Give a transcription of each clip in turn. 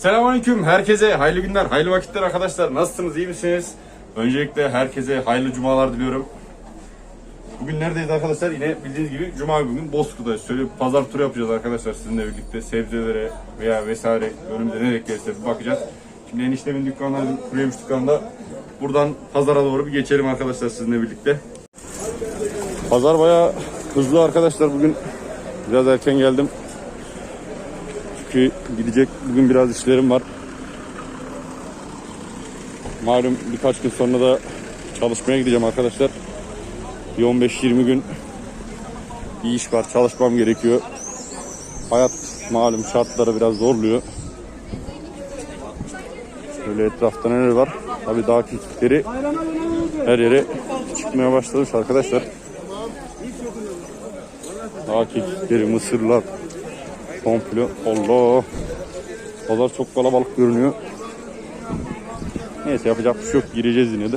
Selamünaleyküm herkese hayırlı günler, hayırlı vakitler arkadaşlar. Nasılsınız, iyi misiniz? Öncelikle herkese hayırlı cumalar diliyorum. Bugün neredeyiz arkadaşlar? Yine bildiğiniz gibi cuma bugün Bozkır'dayız. Şöyle pazar turu yapacağız arkadaşlar sizinle birlikte. Sebzelere veya vesaire önümüze ne gelirse bir bakacağız. Şimdi eniştemin dükkanına, kuruyemiş dükkanında buradan pazara doğru bir geçelim arkadaşlar sizinle birlikte. Pazar bayağı hızlı arkadaşlar bugün. Biraz erken geldim. Çünkü gidecek bugün biraz işlerim var. Malum birkaç gün sonra da çalışmaya gideceğim arkadaşlar. Bir 15-20 gün bir iş var çalışmam gerekiyor. Hayat malum şartları biraz zorluyor. Böyle etrafta neler var? Tabii dağ kekikleri her yere çıkmaya başlamış arkadaşlar. Dağ kekikleri, mısırlar, komple. Allah! Pazar çok kalabalık görünüyor. Neyse yapacak bir şey yok. Gireceğiz yine de.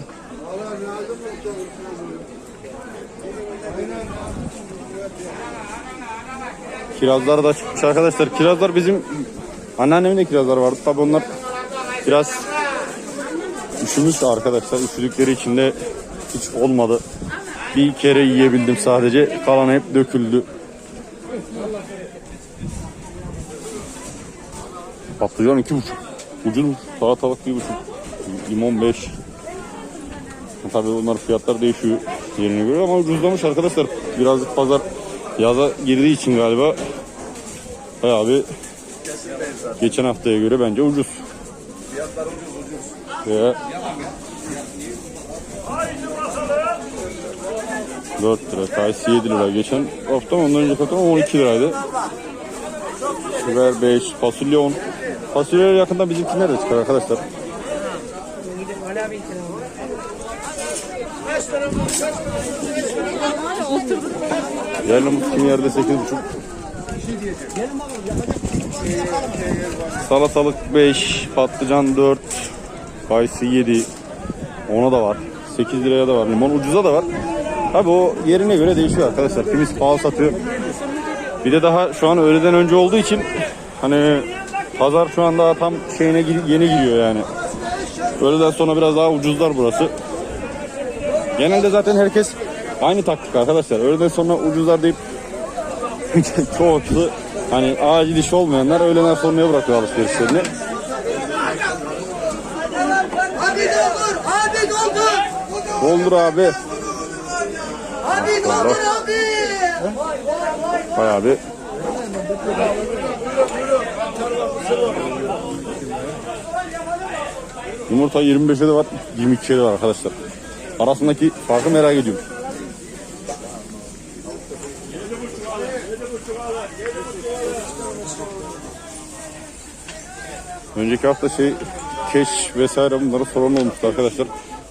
Kirazlar da çıkmış arkadaşlar. Kirazlar bizim anneannemin de kirazları vardı. Tabi onlar biraz üşümüş arkadaşlar. Üşüdükleri için de hiç olmadı. Bir kere yiyebildim sadece. Kalan hep döküldü. Patlıcan iki buçuk. Ucuz salatalık bir buçuk. Limon beş. Tabii onlar fiyatlar değişiyor yerine göre ama ucuzlamış arkadaşlar. Birazcık pazar yaza girdiği için galiba bayağı bir geçen haftaya göre bence ucuz. Fiyatlar ucuz ucuz. Veya 4 lira, kayısı 7 lira. Geçen hafta ondan önceki hafta mı 12 liraydı. Biber 5, fasulye 10. Fasulyeler yakında bizimkiler de çıkar arkadaşlar. Yerli mutlu yerde 8,5. Salatalık 5, patlıcan 4, kayısı 7. Ona da var. 8 liraya da var. Limon ucuza da var. Tabi o yerine göre değişiyor arkadaşlar. Kimisi pahalı satıyor. Bir de daha şu an öğleden önce olduğu için hani pazar şu anda tam şeyine yeni giriyor yani. Öğleden sonra biraz daha ucuzlar burası. Genelde zaten herkes aynı taktik arkadaşlar. Öğleden sonra ucuzlar deyip çoğu hani acil iş olmayanlar öğleden sonraya bırakıyor alışverişlerini. Abi doldur, abi doldur. Doldur abi. Abi doldur abi. Bayağı bir Yumurta 25'e de var, 22'ye de var arkadaşlar. Arasındaki farkı merak ediyorum. Önceki hafta şey keş vesaire bunları sorun olmuştu arkadaşlar.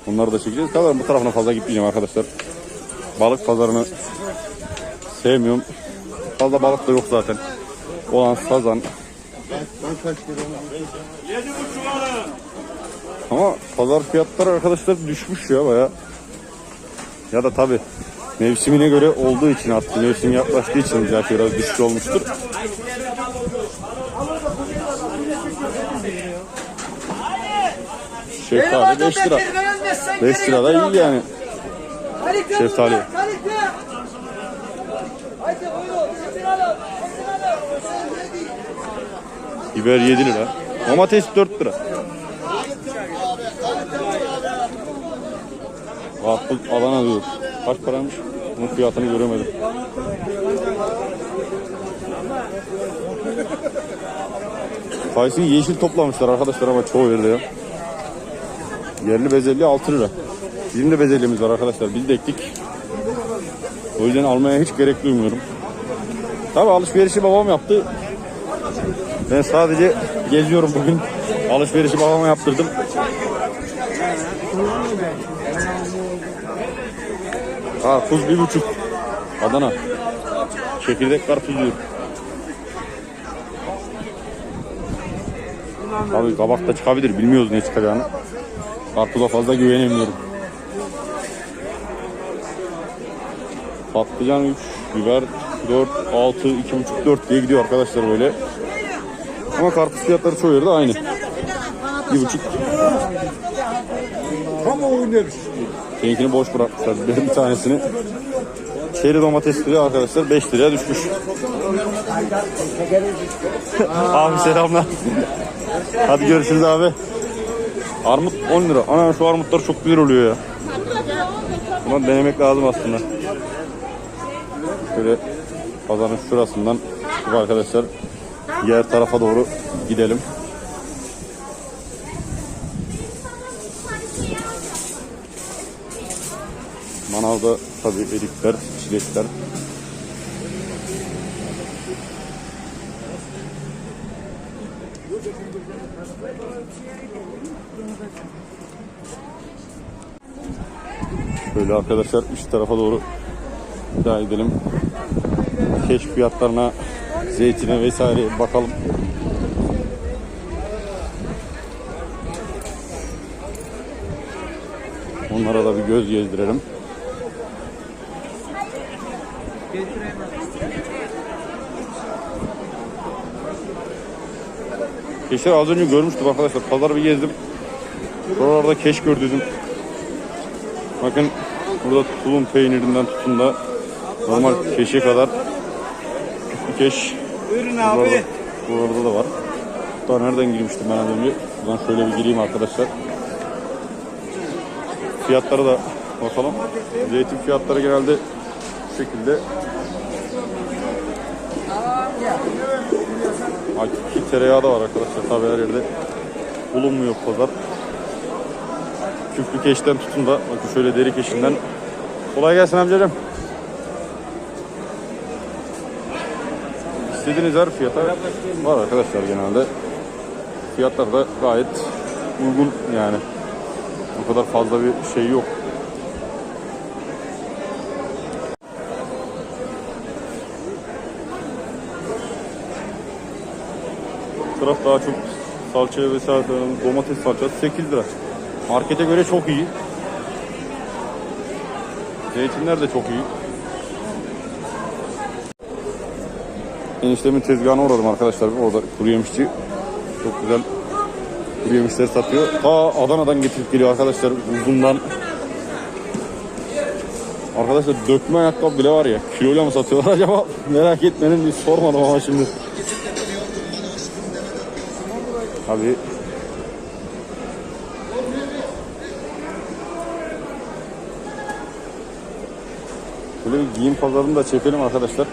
Onları da çekeceğiz. Kadar bu tarafına fazla gitmeyeceğim arkadaşlar. Balık pazarını sevmiyorum. Fazla balık da yok zaten. Olan sazan. Ama pazar fiyatları arkadaşlar düşmüş ya baya. Ya da tabi mevsimine göre olduğu için artık mevsim yaklaştığı için belki biraz düşük olmuştur. Şeftali 5 lira. 5 lira da iyi yani. Şeftali. Haydi buyurun. Sizin alın. Biber 7 lira. Domates 4 lira. Karpuz Adana diyor. Kaç paraymış? Bunun fiyatını göremedim. Kayısıyı yeşil toplamışlar arkadaşlar ama çoğu yerde ya. Yerli bezelye 6 lira. Bizim de bezelyemiz var arkadaşlar. Biz de ektik. O yüzden almaya hiç gerek duymuyorum. Tabi alışverişi babam yaptı. Ben sadece geziyorum bugün. Alışverişi babama yaptırdım. Karpuz bir buçuk. Adana. Çekirdek karpuz diyor. Abi kabak da çıkabilir. Bilmiyoruz ne çıkacağını. Karpuza fazla güvenemiyorum. Patlıcan 3, biber 4, 6, 2,5, 4 diye gidiyor arkadaşlar böyle. Ama karpuz fiyatları çoğu yerde aynı. Bir buçuk. Tam oynuyor. Seninkini boş bırakmışlar. Benim bir tanesini. Çeri domatesleri arkadaşlar 5 liraya düşmüş. abi selamlar. Hadi görüşürüz abi. Armut 10 lira. Ana şu armutlar çok güzel oluyor ya. Bunu denemek lazım aslında. Şöyle pazarın şurasından şu arkadaşlar diğer tarafa doğru gidelim. Manavda tabii erikler, çilekler. Şöyle arkadaşlar üst tarafa doğru daha gidelim. Keşf fiyatlarına, zeytine vesaire bakalım. Onlara da bir göz gezdirelim. Keşler az önce görmüştüm arkadaşlar. Pazarı bir gezdim. Şuralarda keş gördüm. Bakın burada tulum peynirinden tutun da normal keşe kadar bir keş. Buyurun Burada, burada da var. Daha nereden girmiştim ben az önce? Buradan şöyle bir gireyim arkadaşlar. Fiyatları da bakalım. Zeytin fiyatları genelde bu şekilde. Hakiki tereyağı da var arkadaşlar. Tabii her yerde bulunmuyor pazar. Küflü keşten tutun da bakın şöyle deri keşinden. Kolay gelsin amcacığım. İstediğiniz her fiyata var arkadaşlar genelde. Fiyatlar da gayet uygun yani. O kadar fazla bir şey yok. Bu taraf daha çok salça vesaire domates salçası 8 lira. Markete göre çok iyi. Zeytinler de çok iyi. Eniştemin tezgahına uğradım arkadaşlar. Orada kuru yemişçi. Çok güzel kuru yemişler satıyor. Ta Adana'dan getirip geliyor arkadaşlar uzundan. Arkadaşlar dökme ayakkabı bile var ya. Kiloyla mı satıyorlar acaba? Merak etmenin bir sormadım ama şimdi. Abi Böyle bir giyim pazarını da çekelim arkadaşlar.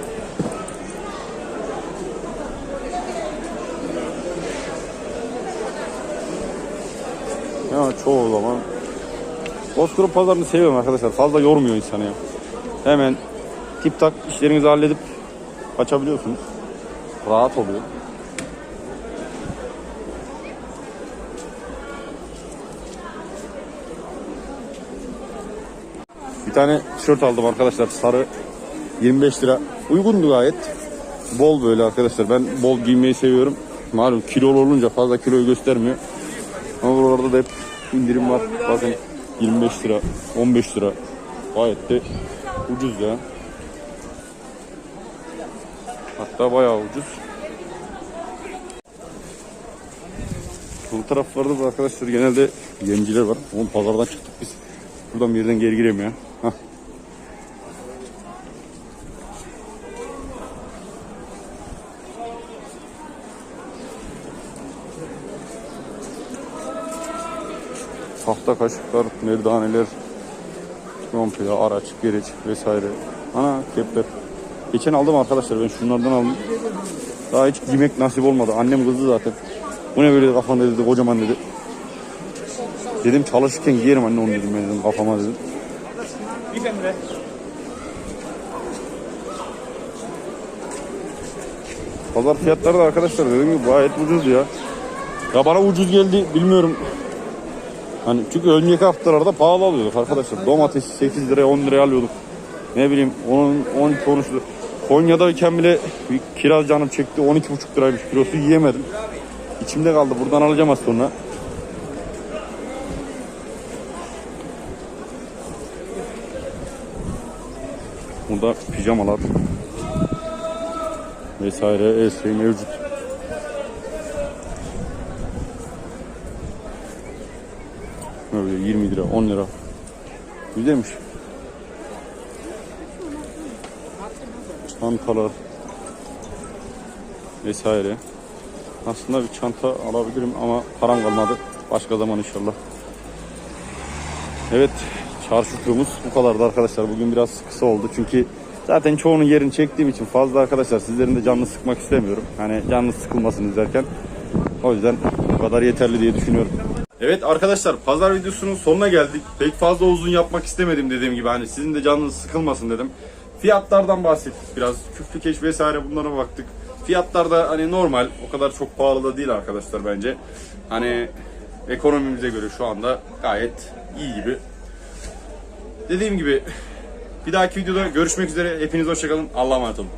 Ya çoğu zaman Bozkır'ın pazarını seviyorum arkadaşlar. Fazla yormuyor insanı ya. Hemen tip tak işlerinizi halledip kaçabiliyorsunuz. Rahat oluyor. Bir tane tişört aldım arkadaşlar sarı 25 lira. Uygundu gayet. Bol böyle arkadaşlar. Ben bol giymeyi seviyorum. Malum kilolu olunca fazla kiloyu göstermiyor. Ama buralarda da hep indirim var. Bakın 25 lira, 15 lira. Gayet de ucuz ya. Hatta bayağı ucuz. Bu taraflarda da arkadaşlar genelde yemciler var. Oğlum pazardan çıktık biz. Buradan bir yerden geri giremiyor. ya. Hah. Tahta kaşıklar, merdaneler, komple araç, gereç vesaire. Ana kepler. Geçen aldım arkadaşlar ben şunlardan aldım. Daha hiç giymek nasip olmadı. Annem kızdı zaten. Bu ne böyle kafanda dedi kocaman dedi. Dedim çalışırken giyerim anne onu dedim ben dedim kafama dedim. Pazar fiyatları da arkadaşlar dediğim gibi gayet ucuzdu ya. Ya bana ucuz geldi bilmiyorum. Hani çünkü önceki haftalarda pahalı alıyorduk arkadaşlar. Domates 8 liraya 10 liraya alıyorduk. Ne bileyim 10 12 13 lira. Konya'dayken bile bir kiraz canım çekti 12,5 liraymış kilosu yiyemedim. İçimde kaldı buradan alacağım az sonra. Burada pijamalar vesaire her şey mevcut. Böyle 20 lira, 10 lira. Güzelmiş. Çantalar vesaire. Aslında bir çanta alabilirim ama param kalmadı. Başka zaman inşallah. Evet, çarşı turumuz bu kadardı arkadaşlar. Bugün biraz kısa oldu çünkü zaten çoğunun yerini çektiğim için fazla arkadaşlar sizlerin de canını sıkmak istemiyorum. Hani canınız sıkılmasın izlerken. O yüzden bu kadar yeterli diye düşünüyorum. Evet arkadaşlar pazar videosunun sonuna geldik. Pek fazla uzun yapmak istemedim dediğim gibi. Hani sizin de canınız sıkılmasın dedim. Fiyatlardan bahsettik biraz. Küflü keş vesaire bunlara baktık. Fiyatlar da hani normal. O kadar çok pahalı da değil arkadaşlar bence. Hani ekonomimize göre şu anda gayet iyi gibi. Dediğim gibi bir dahaki videoda görüşmek üzere. Hepiniz hoşçakalın. Allah'a emanet olun.